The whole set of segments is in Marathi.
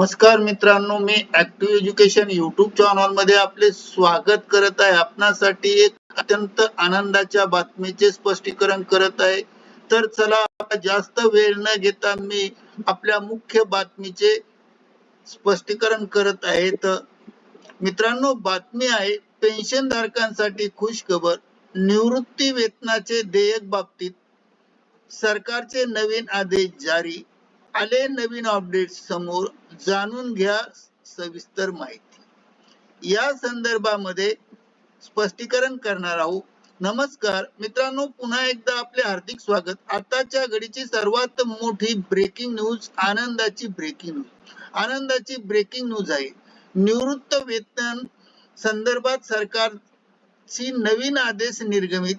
नमस्कार मित्रांनो मी ऍक्टिव्ह एज्युकेशन युट्यूब चॅनलमध्ये आपले स्वागत करत आहे. आपणासाठी एक अत्यंत आनंदाच्या बातमीचे स्पष्टीकरण करत आहे. तर चला जास्त वेळ न घेता मी आपल्या मुख्य बातमीचे स्पष्टीकरण करत आहे. तर मित्रांनो बातमी आहे पेन्शन धारकांसाठी खुश खबर निवृत्ती वेतनाचे देयक बाबतीत सरकारचे नवीन आदेश जारी आले नवीन अपडेट समोर जाणून घ्या सविस्तर माहिती. या संदर्भामध्ये स्पष्टीकरण करणार आहोत. नमस्कार. मित्रांनो पुन्हा एकदा आपले हार्दिक स्वागत. आताच्या घडीची सर्वात मोठी ब्रेकिंग न्यूज आनंदाची ब्रेकिंग न्यूज आनंदाची ब्रेकिंग न्यूज आहे. निवृत्त वेतन संदर्भात सरकारची नवीन आदेश निर्गमित.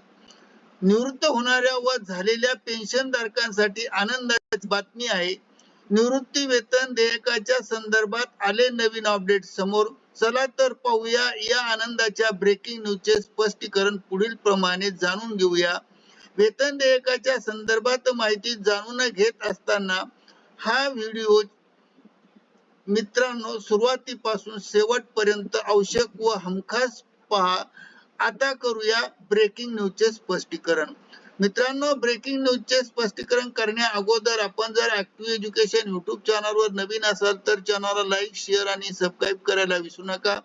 निवृत्त होणाऱ्या व झालेल्या पेन्शन धारकांसाठी आनंदाची बातमी आहे. निवृत्ती वेतन देयकाच्या संदर्भात आले नवीन अपडेट समोर. चला तर पाहूया या आनंदाच्या ब्रेकिंग न्यूजचे स्पष्टीकरण पुढील प्रमाणे जाणून घेऊया. वेतन देयकाच्या संदर्भात माहिती जाणून घेत असताना हा व्हिडिओ मित्रांनो सुरुवातीपासून शेवटपर्यंत आवश्यक व हमखास पहा. आता करूया ब्रेकिंग न्यूजचे स्पष्टीकरण. मित्रांनो ब्रेकिंग न्यूजचे स्पष्टीकरण करण्या अगोदर आपण जर ऍक्टिव्ह एज्युकेशन युट्यूब चॅनलवर नवीन असाल तर चॅनलला लाईक शेअर आणि सबस्क्राईब करायला विसरू नका.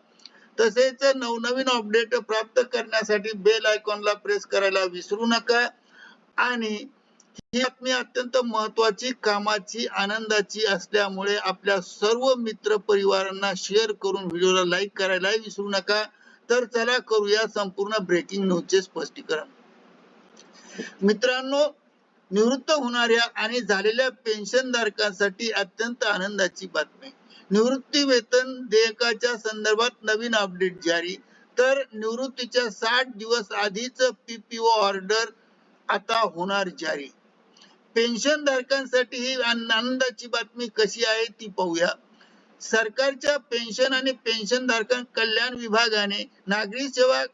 तसेच नवनवीन अपडेट प्राप्त करण्यासाठी बेल आयकॉनला प्रेस करायला विसरू नका. आणि ही बातमी अत्यंत महत्वाची कामाची आनंदाची असल्यामुळे आपल्या सर्व मित्र परिवारांना शेअर करून व्हिडिओला लाईक करायला विसरू नका. तर चला करूया संपूर्ण ब्रेकिंग न्यूजचे स्पष्टीकरण. मित्रांनो निवृत्त होणाऱ्या आणि झालेल्या पेन्शन धारकांसाठी अत्यंत आनंदाची बातमी. निवृत्ती वेतन देयकाच्या संदर्भात नवीन अपडेट जारी. तर निवृत्तीच्या साठ दिवस आधीच पीपीओ ऑर्डर आता होणार जारी. पेन्शन धारकांसाठी ही आनंदाची बातमी कशी आहे ती पाहूया. सरकारच्या पेन्शन आणि पेन्शन धारकां कल्याण विभागाने नागरी सेवा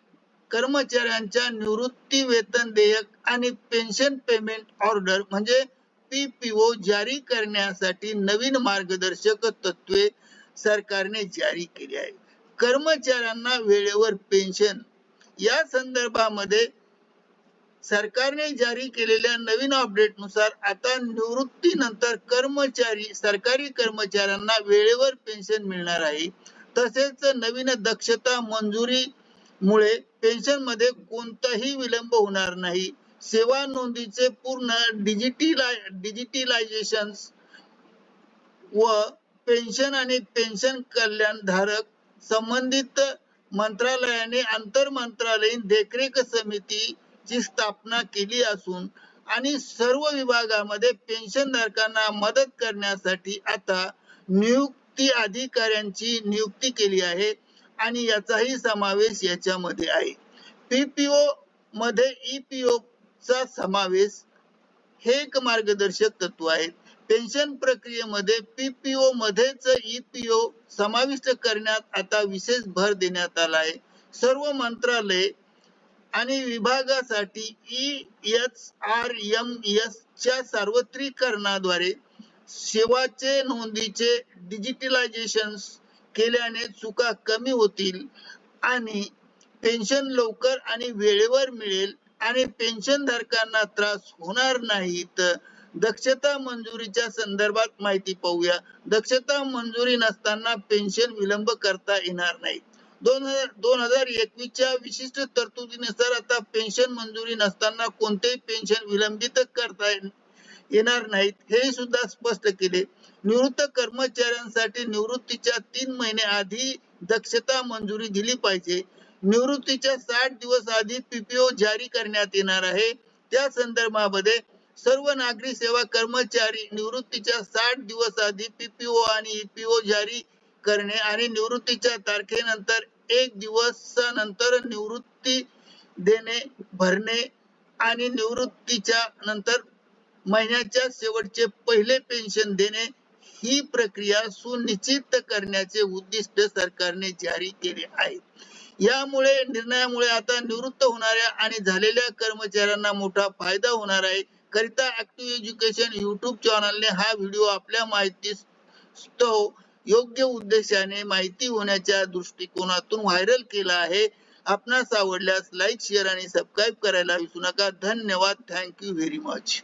कर्मचाऱ्यांच्या निवृत्ती वेतन देयक आणि पेन्शन पेमेंट ऑर्डर म्हणजे पीपीओ जारी करण्यासाठी नवीन मार्गदर्शक तत्वे सरकारने जारी केली आहे कर्मचाऱ्यांना वेळेवर पेन्शन या संदर्भामध्ये सरकारने जारी केलेल्या नवीन अपडेटनुसार आता निवृत्तीनंतर कर्मचारी सरकारी कर्मचाऱ्यांना वेळेवर पेन्शन मिळणार आहे. तसेच नवीन दक्षता मंजुरी मुळे पेन्शनमध्ये कोणताही विलंब होणार नाही. सेवा नोंदीचे पूर्ण डिजिटिलाय डिजिटलायझेशन व पेन्शन आणि पेन्शन कल्याण धारक संबंधित मंत्रालयाने आंतर मंत्रालयीन देखरेख समितीची स्थापना केली असून आणि सर्व विभागामध्ये पेन्शन धारकांना मदत करण्यासाठी आता नियुक्ती अधिकाऱ्यांची नियुक्ती केली आहे. आणि याचाही समावेश याच्यामध्ये आहे. पीपीओ मध्ये ईपीओ चा समावेश हे एक मार्गदर्शक तत्व आहेत पेन्शन प्रक्रियेमध्ये पीपीओ मध्येच ईपीओ समाविष्ट करण्यात आता विशेष भर देण्यात आला आहे. सर्व मंत्रालय आणि विभागासाठी E H R M S च्या सार्वत्रिकरणाद्वारे सेवाचे नोंदीचे डिजिटलायझेशन केल्याने चुका कमी होतील आणि पेन्शन लवकर आणि वेळेवर मिळेल आणि पेन्शन धारकांना त्रास होणार नाहीत दक्षता मंजुरीच्या संदर्भात माहिती पाहूया. दक्षता मंजुरी नसताना पेन्शन विलंब करता येणार नाही. दोन हजार दोन हजार एकवीसच्या विशिष्ट तरतुदीनुसार आता पेन्शन मंजुरी नसताना कोणतेही पेन्शन विलंबित करता येणार नाहीत हे सुद्धा स्पष्ट केले. निवृत्त कर्मचाऱ्यांसाठी निवृत्तीच्या तीन महिने आधी दक्षता मंजुरी दिली पाहिजे. निवृत्तीच्या साठ दिवस आधी पीपीओ जारी करण्यात येणार आहे. त्या संदर्भामध्ये सर्व नागरी सेवा कर्मचारी निवृत्तीच्या साठ दिवस आधी पीपीओ आणि ईपीओ जारी करणे आणि निवृत्तीच्या तारखेनंतर एक दिवसानंतर निवृत्ती देणे भरणे आणि निवृत्तीच्या नंतर महिन्याच्या शेवटचे पहिले पेन्शन देणे ही प्रक्रिया सुनिश्चित करण्याचे उद्दिष्ट सरकारने जारी केले आहे. यामुळे निर्णयामुळे आता निवृत्त होणाऱ्या आणि झालेल्या कर्मचाऱ्यांना मोठा फायदा होणार आहे. करिता ऍक्टिव्ह एज्युकेशन युट्यूब चॅनलने हा व्हिडिओ आपल्या माहिती योग्य उद्देशाने माहिती होण्याच्या दृष्टिकोनातून व्हायरल केला आहे. आपणास आवडल्यास लाईक शेअर आणि सबस्क्राईब करायला विसरू नका. धन्यवाद. Thank you very much